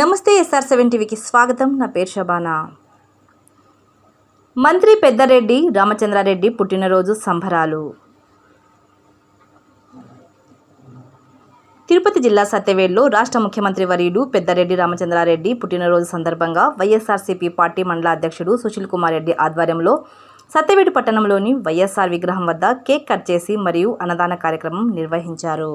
నమస్తే SR seven టీవీకి స్వాగతం. నా పేరు షబానా మంత్రి పెద్దరెడ్డి రామచంద్రారెడ్డి పుట్టినరోజు సంబరాలు. తిరుపతి జిల్లా సత్యవేడ్లో రాష్ట్ర ముఖ్యమంత్రి వర్యుడు పెద్దరెడ్డి రామచంద్రారెడ్డి పుట్టినరోజు సందర్భంగా వైఎస్ఆర్సీపీ పార్టీ మండల అధ్యక్షుడు సుశీల్ కుమార్ రెడ్డి ఆధ్వర్యంలో సత్యవేడు పట్టణంలోని వైఎస్ఆర్ విగ్రహం వద్ద కేక్ కట్ చేసి మరియు అన్నదాన కార్యక్రమం నిర్వహించారు.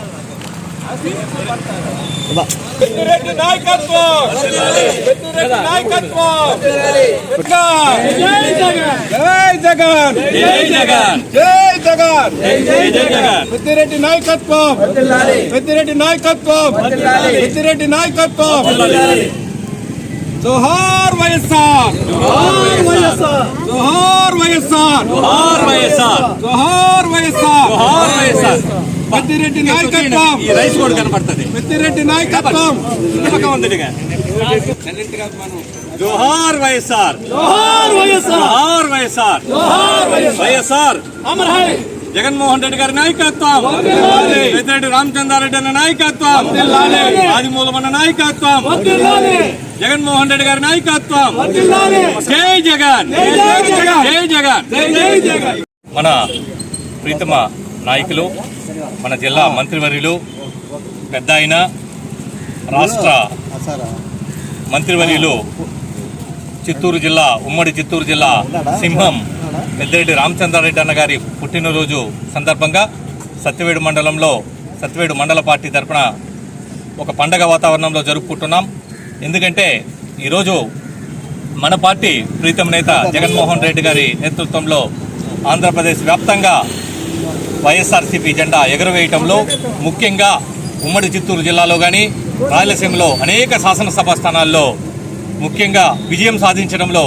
పెద్దిరెడ్డి నాయకత్వం! పెద్దిరెడ్డి నాయకత్వం! జై జగన్! జై జగన్! జై జగన్! జై జగన్! పెద్దిరెడ్డి నాయకత్వం! పెద్దిరెడ్డి నాయకత్వం! పెద్దిరెడ్డి నాయకత్వం! జోహార్ వైఎస్ఆర్! జోహార్ వైఎస్ఆర్! జోహార్ వైఎస్ఆర్! జోహార్ వైఎస్ఆర్! జోహార్ వైఎస్ఆర్! జోహార్ వైఎస్ఆర్! పెద్దిరెడ్డి నాయకత్వం. ఈ రైస్ కూడా కనపడుతుంది. పెద్దిరెడ్డి నాయకత్వం. జోహార్ వైఎస్ఆర్. జోహార్ వైఎస్ఆర్. జోహార్ వైఎస్ఆర్. జోహార్ వైఎస్ఆర్. వైఎస్ఆర్. అమర్ హై. జగన్మోహన్ రెడ్డి గారి నాయకత్వం. పెద్దిరెడ్డి రామచంద్రారెడ్డి అన్న నాయకత్వం. ఆదిమూలమన్న నాయకత్వం. జగన్మోహన్ రెడ్డి గారి నాయకత్వం. జై జగన్. జై జగన్. జై జగన్. మన ప్రీతమ నాయకులు మన జిల్లా మంత్రివర్యులు పెద్ద ఆయన రాష్ట్ర మంత్రివర్యులు చిత్తూరు జిల్లా ఉమ్మడి చిత్తూరు జిల్లా సింహం పెద్దిరెడ్డి రామచంద్రారెడ్డి అన్న గారి పుట్టినరోజు సందర్భంగా సత్యవేడు మండలంలో సత్యవేడు మండల పార్టీ తరఫున ఒక పండగ వాతావరణంలో జరుపుకుంటున్నాం. ఎందుకంటే ఈరోజు మన పార్టీ ప్రీతం నేత జగన్మోహన్ రెడ్డి గారి నేతృత్వంలో ఆంధ్రప్రదేశ్ వ్యాప్తంగా వైఎస్ఆర్సీపీ జెండా ఎగురవేయటంలో ముఖ్యంగా ఉమ్మడి చిత్తూరు జిల్లాలో కానీ రాయలసీమలో అనేక శాసనసభ స్థానాల్లో ముఖ్యంగా విజయం సాధించడంలో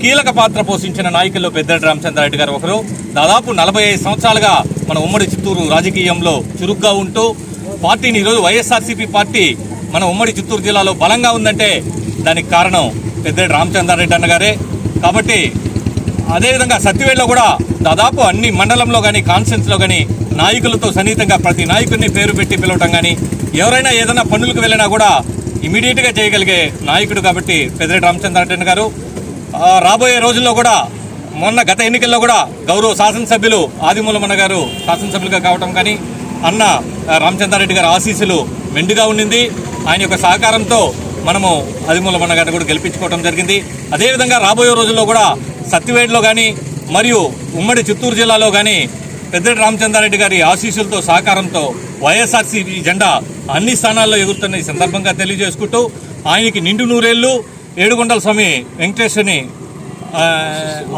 కీలక పాత్ర పోషించిన నాయకుల్లో పెద్దిరెడ్డి రామచంద్రారెడ్డి గారు ఒకరు. దాదాపు నలభై ఐదు సంవత్సరాలుగా మన ఉమ్మడి చిత్తూరు రాజకీయంలో చురుగ్గా ఉంటూ పార్టీని ఈరోజు వైఎస్ఆర్సీపీ పార్టీ మన ఉమ్మడి చిత్తూరు జిల్లాలో బలంగా ఉందంటే దానికి కారణం పెద్దిరెడ్డి రామచంద్రారెడ్డి అన్న గారే కాబట్టి అదేవిధంగా సత్యవేడలో కూడా దాదాపు అన్ని మండలంలో కానీ కాన్ఫరెన్స్లో కానీ నాయకులతో సన్నిహితంగా ప్రతి నాయకుడిని పేరు పెట్టి పిలవటం కానీ ఎవరైనా ఏదైనా పనులకు వెళ్ళినా కూడా ఇమీడియట్గా చేయగలిగే నాయకుడు కాబట్టి పెద్దిరెడ్డి రామచంద్రారెడ్డి గారు. రాబోయే రోజుల్లో కూడా మొన్న గత ఎన్నికల్లో కూడా గౌరవ శాసనసభ్యులు ఆదిమూలమన్న గారు శాసనసభ్యులుగా కావటం కానీ అన్న రామచంద్రారెడ్డి గారి ఆశీస్సులు మెండుగా ఉండింది. ఆయన యొక్క సహకారంతో మనము అదిమూల గారిని కూడా గెలిపించుకోవడం జరిగింది. అదేవిధంగా రాబోయే రోజుల్లో కూడా సత్తివేడులో కానీ మరియు ఉమ్మడి చిత్తూరు జిల్లాలో కానీ పెద్దటి రామచంద్రారెడ్డి గారి ఆశీస్సులతో సహకారంతో వైఎస్ఆర్సీపీ జెండా అన్ని స్థానాల్లో ఎగురుతున్న ఈ సందర్భంగా తెలియజేసుకుంటూ ఆయనకి నిండు నూరేళ్ళు ఏడుగొండల స్వామి వెంకటేశ్వరుని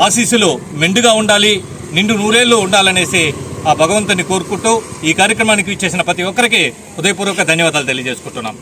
ఆశీస్సులు మెండుగా ఉండాలి నిండు నూరేళ్ళు ఉండాలనేసి ఆ భగవంతుని కోరుకుంటూ ఈ కార్యక్రమానికి ఇచ్చేసిన ప్రతి ఒక్కరికి హృదయపూర్వక ధన్యవాదాలు తెలియజేసుకుంటున్నాం.